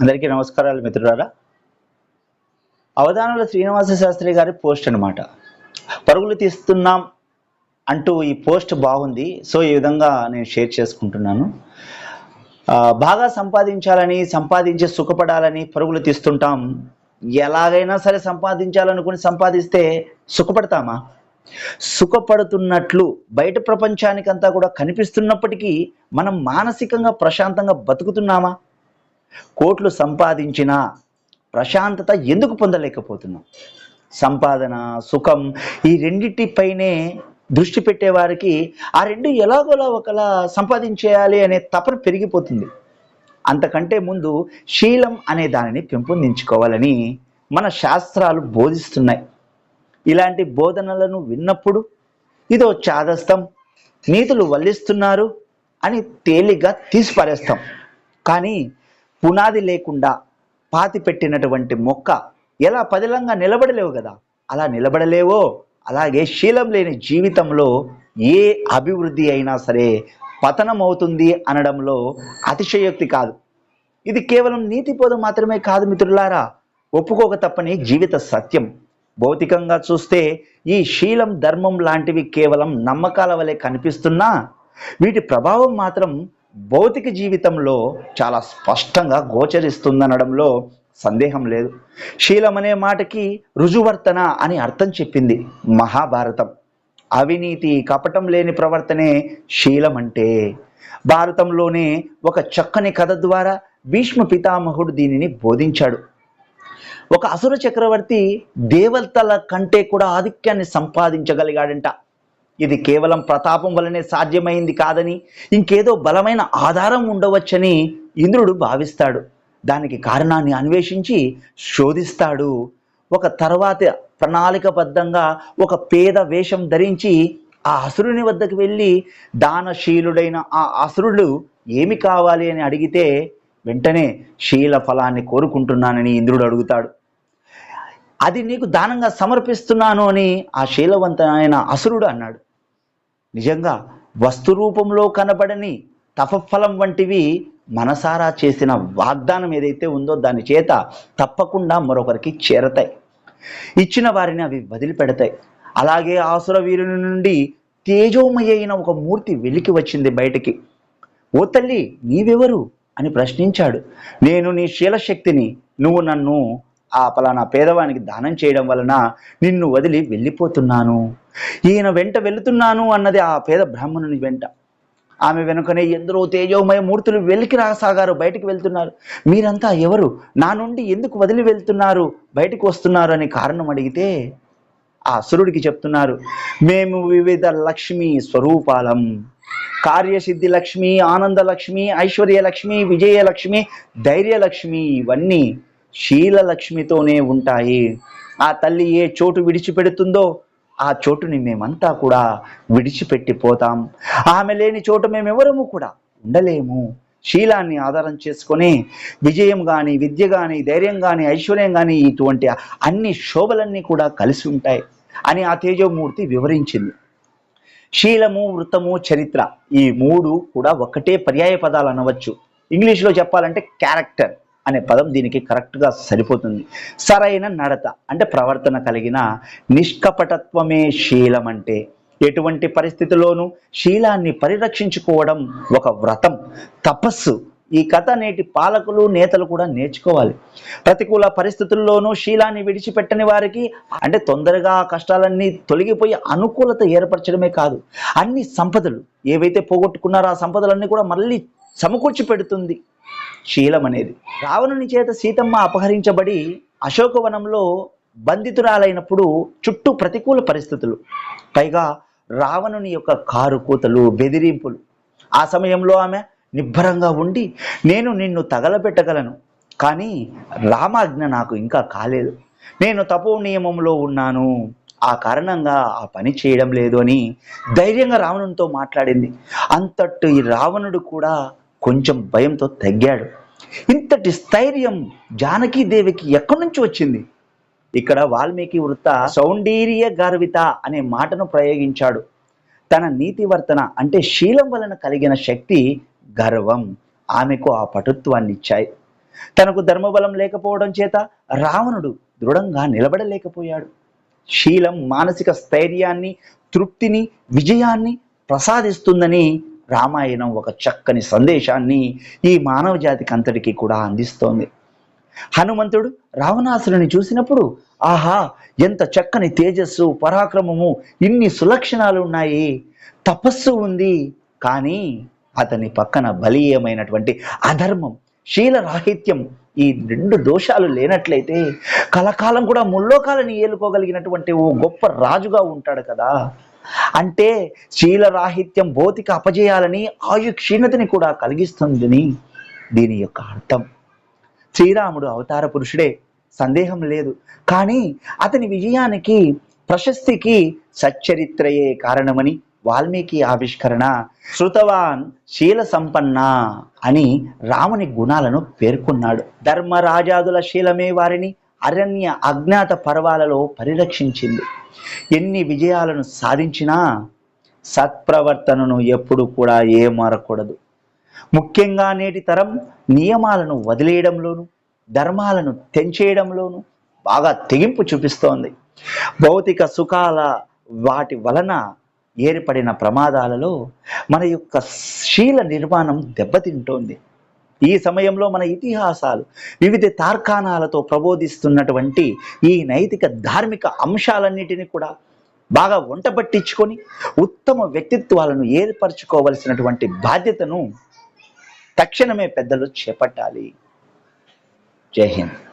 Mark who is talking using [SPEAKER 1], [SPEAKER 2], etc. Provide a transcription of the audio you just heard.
[SPEAKER 1] అందరికీ నమస్కారాలు మిత్రులారా. అవధానుల శ్రీనివాస శాస్త్రి గారి పోస్ట్ అన్నమాట. పరుగులు తీస్తున్నాం అంటూ ఈ పోస్ట్ బాగుంది. సో ఈ విధంగా నేను షేర్ చేసుకుంటున్నాను. బాగా సంపాదించాలని సంపాదించి సుఖపడాలని పరుగులు తీస్తుంటాం. ఎలాగైనా సరే సంపాదించాలనుకుని సంపాదిస్తే సుఖపడతామా? సుఖపడుతున్నట్లు బయట ప్రపంచానికంతా కూడా కనిపిస్తున్నప్పటికీ మనం మానసికంగా ప్రశాంతంగా బతుకుతున్నామా? కోట్లు సంపాదించినా ప్రశాంతత ఎందుకు పొందలేకపోతున్నాం? సంపాదన సుఖం ఈ రెండింటిపైనే దృష్టి పెట్టేవారికి ఆ రెండు ఎలాగోలా ఒకలా సంపాదించేయాలి అనే తపన పెరిగిపోతుంది. అంతకంటే ముందు శీలం అనే దానిని పెంపొందించుకోవాలని మన శాస్త్రాలు బోధిస్తున్నాయి. ఇలాంటి బోధనలను విన్నప్పుడు ఇదో చాదస్తం నీతులు వల్లిస్తున్నారు అని తేలిగ్గా తీసిపారేస్తాం. కానీ పునాది లేకుండా పాతి పెట్టినటువంటి మొక్క ఎలా పదిలంగా నిలబడలేవు కదా? అలా నిలబడలేవో? అలాగే శీలం లేని జీవితంలో ఏ అభివృద్ధి అయినా సరే పతనం అవుతుంది అనడంలో అతిశయోక్తి కాదు. ఇది కేవలం నీతి మాత్రమే కాదు మిత్రులారా. ఒప్పుకోక తప్పని జీవిత సత్యం. భౌతికంగా చూస్తే ఈ శీలం ధర్మం లాంటివి కేవలం నమ్మకాల వలె కనిపిస్తున్నా వీటి ప్రభావం మాత్రం భౌతిక జీవితంలో చాలా స్పష్టంగా గోచరిస్తుందనడంలో సందేహం లేదు. శీలం అనే మాటకి రుజువర్తన అని అర్థం చెప్పింది మహాభారతం. అవినీతి కపటం లేని ప్రవర్తనే శీలం అంటే భారతంలోనే ఒక చక్కని కథ ద్వారా భీష్మ పితామహుడు దీనిని బోధించాడు. ఒక అసుర చక్రవర్తి దేవతల కంటే కూడా ఆధిక్యాన్ని సంపాదించగలిగాడంట. ఇది కేవలం ప్రతాపం వలనే సాధ్యమైంది కాదని ఇంకేదో బలమైన ఆధారం ఉండవచ్చని ఇంద్రుడు భావిస్తాడు. దానికి కారణాన్ని అన్వేషించి శోధిస్తాడు. ఒక తర్వాత ప్రణాళికబద్ధంగా ఒక పేద వేషం ధరించి ఆ అసురుని వద్దకు వెళ్ళి దానశీలుడైన ఆ అసురుడు ఏమి కావాలి అని అడిగితే వెంటనే శీల ఫలాన్ని కోరుకుంటున్నానని ఇంద్రుడు అడుగుతాడు. అది నీకు దానంగా సమర్పిస్తున్నాను అని ఆ శీలవంతమైన అసురుడు అన్నాడు. నిజంగా వస్తు రూపంలో కనబడని తపఫలం వంటివి మనసారా చేసిన వాగ్దానం ఏదైతే ఉందో దాని చేత తప్పకుండా మరొకరికి చేరతాయి. ఇచ్చిన వారిని అవి వదిలిపెడతాయి. అలాగే ఆసురవీరుని నుండి తేజోమయ అయిన ఒక మూర్తి వెలికి వచ్చింది బయటికి. ఓ తల్లి నీవెవరు? అని ప్రశ్నించాడు. నేను నీ శీలశక్తిని నువ్వు నన్ను ఆ పలానా పేదవానికి దానం చేయడం వలన నిన్ను వదిలి వెళ్ళిపోతున్నాను. ఈయన వెంట వెళుతున్నాను అన్నది ఆ పేద బ్రాహ్మణుని వెంట. ఆమె వెనుకనే ఎందరో తేజోమయ మూర్తులు వెలికి రాసాగారు బయటికి వెళ్తున్నారు. మీరంతా ఎవరు? నా నుండి ఎందుకు వదిలి వెళ్తున్నారు? బయటకు వస్తున్నారు అని కారణం అడిగితే ఆ అసురుడికి చెప్తున్నారు మేము వివిధ లక్ష్మి స్వరూపాలం. కార్యసిద్ధి లక్ష్మి ఆనంద లక్ష్మి ఐశ్వర్య లక్ష్మి విజయ లక్ష్మి ధైర్య లక్ష్మి ఇవన్నీ శీల లక్ష్మితోనే ఉంటాయి. ఆ తల్లి ఏ చోటు విడిచిపెడుతుందో ఆ చోటుని మేమంతా కూడా విడిచిపెట్టిపోతాం ఆమె లేని చోటు మేమెవరము కూడా ఉండలేము. శీలాన్ని ఆధారం చేసుకొని విజయం కానీ విద్య కానీ ధైర్యం కానీ ఐశ్వర్యం కానీ ఇటువంటి అన్ని శోభలన్నీ కూడా కలిసి ఉంటాయి అని ఆ తేజోమూర్తి వివరించింది. శీలము వృత్తము చరిత్ర ఈ మూడు కూడా ఒకటే పర్యాయ పదాలు అనవచ్చు. ఇంగ్లీష్లో చెప్పాలంటే క్యారెక్టర్. అనే పదం దీనికి కరెక్ట్గా సరిపోతుంది. సరైన నడత అంటే ప్రవర్తన కలిగిన నిష్కపటత్వమే శీలం అంటే ఎటువంటి పరిస్థితిలోనూ శీలాన్ని పరిరక్షించుకోవడం ఒక వ్రతం. తపస్సు. ఈ కథ నేటి పాలకులు నేతలు కూడా నేర్చుకోవాలి. ప్రతికూల పరిస్థితుల్లోనూ శీలాన్ని విడిచిపెట్టని వారికి అంటే తొందరగా కష్టాలన్నీ తొలగిపోయి అనుకూలత ఏర్పరచడమే కాదు. అన్ని సంపదలు ఏవైతే పోగొట్టుకున్నారో ఆ సంపదలన్నీ కూడా మళ్ళీ సమకూర్చి పెడుతుంది శీలం అనేది రావణుని చేత సీతమ్మ అపహరించబడి అశోకవనంలో బంధితురాలైనప్పుడు చుట్టూ ప్రతికూల పరిస్థితులు. పైగా రావణుని యొక్క కారు కూతలు బెదిరింపులు. ఆ సమయంలో ఆమె నిబ్బరంగా ఉండి నేను నిన్ను తగలబెట్టగలను కానీ రామాజ్ఞ నాకు ఇంకా కాలేదు. నేను తపో నియమంలో ఉన్నాను. ఆ కారణంగా ఆ పని చేయడం లేదు అని ధైర్యంగా రావణునితో మాట్లాడింది. అంతటి రావణుడు కూడా కొంచెం భయంతో తగ్గాడు. ఇంతటి స్థైర్యం జానకీదేవికి ఎక్కడి నుంచి వచ్చింది? ఇక్కడ వాల్మీకి వృత్త సౌండీర్య గర్విత అనే మాటను ప్రయోగించాడు. తన నీతివర్తన అంటే శీలం వలన కలిగిన శక్తి గర్వం. ఆమెకు ఆ పటుత్వాన్ని ఇచ్చాయి. తనకు ధర్మబలం లేకపోవడం చేత రావణుడు దృఢంగా నిలబడలేకపోయాడు. శీలం మానసిక స్థైర్యాన్ని తృప్తిని విజయాన్ని ప్రసాదిస్తుందని రామాయణం ఒక చక్కని సందేశాన్ని ఈ మానవ జాతికి అంతటికీ కూడా అందిస్తోంది. హనుమంతుడు రావణాసురుని చూసినప్పుడు ఆహా ఎంత చక్కని తేజస్సు పరాక్రమము ఇన్ని సులక్షణాలు ఉన్నాయి. తపస్సు ఉంది. కానీ అతని పక్కన బలీయమైనటువంటి అధర్మం శీలరాహిత్యం ఈ రెండు దోషాలు లేనట్లయితే కలకాలం కూడా ముల్లోకాలని ఏలుకోగలిగినటువంటి ఓ గొప్ప రాజుగా ఉంటాడు కదా. అంటే శీలరాహిత్యం భౌతిక అపజయాలని ఆయు క్షీణతని కూడా కలిగిస్తుందని దీని యొక్క అర్థం. శ్రీరాముడు అవతార పురుషుడే సందేహం లేదు. కానీ అతని విజయానికి ప్రశస్తికి సచ్చరిత్రయే కారణమని వాల్మీకి ఆవిష్కరణ శృతవాన్ శీల సంపన్న అని రాముని గుణాలను పేర్కొన్నాడు. ధర్మరాజాదుల శీలమే వారిని అరణ్య అజ్ఞాత పర్వాలలో పరిరక్షించింది. ఎన్ని విజయాలను సాధించినా సత్ప్రవర్తనను ఎప్పుడు కూడా ఏమారకూడదు. ముఖ్యంగా నేటి తరం నియమాలను వదిలేయడంలోను ధర్మాలను తెంచేయడంలోను బాగా తెగింపు చూపిస్తోంది. భౌతిక సుఖాల వాటి వలన ఏర్పడిన ప్రమాదాలలో మన యొక్క శీల నిర్మాణం దెబ్బతింటోంది. ఈ సమయంలో మన ఇతిహాసాలు వివిధ తార్కాణాలతో ప్రబోధిస్తున్నటువంటి ఈ నైతిక ధార్మిక అంశాలన్నిటిని కూడా బాగా వంట పట్టించుకొని ఉత్తమ వ్యక్తిత్వాలను ఏర్పరచుకోవలసినటువంటి బాధ్యతను తక్షణమే పెద్దలు చేపట్టాలి. జై హింద్.